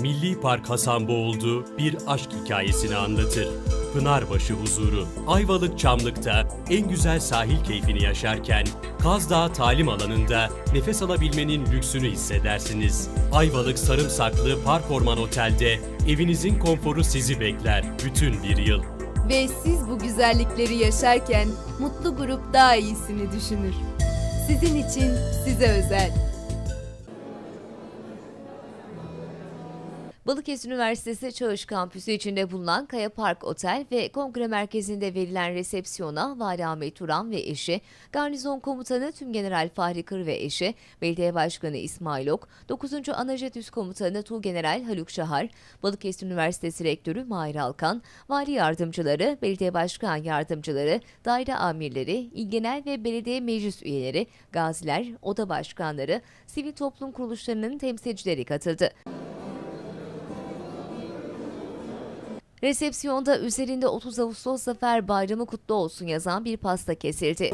Milli Park Hasanboğuldu bir aşk hikayesini anlatır. Pınarbaşı huzuru, Ayvalık Çamlık'ta en güzel sahil keyfini yaşarken, Kaz Dağı talim alanında nefes alabilmenin lüksünü hissedersiniz. Ayvalık Sarımsaklı Park Orman Otel'de evinizin konforu sizi bekler bütün bir yıl. Ve siz bu güzellikleri yaşarken mutlu grup daha iyisini düşünür. Sizin için size özel. Balıkesir Üniversitesi Çağış Kampüsü içinde bulunan Kaya Park Otel ve Kongre Merkezi'nde verilen resepsiyona Vali Ahmet Turan ve eşi, Garnizon Komutanı Tümgeneral Fahri Kır ve eşi, Belediye Başkanı İsmail Ok, 9. Anajet Üst Komutanı Tuğgeneral Haluk Şahar, Balıkesir Üniversitesi Rektörü Mahir Alkan, Vali Yardımcıları, Belediye Başkan Yardımcıları, Daire Amirleri, İl Genel ve Belediye Meclis Üyeleri, gaziler, oda başkanları, sivil toplum kuruluşlarının temsilcileri katıldı. Resepsiyonda üzerinde 30 Ağustos Zafer Bayramı kutlu olsun yazan bir pasta kesildi.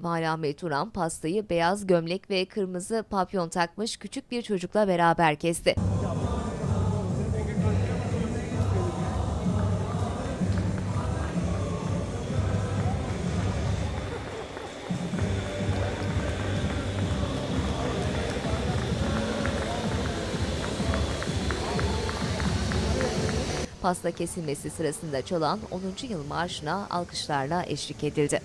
Vali Ahmet Turan pastayı beyaz gömlek ve kırmızı papyon takmış küçük bir çocukla beraber kesti. Pasta kesilmesi sırasında çalan 10. yıl marşına alkışlarla eşlik edildi.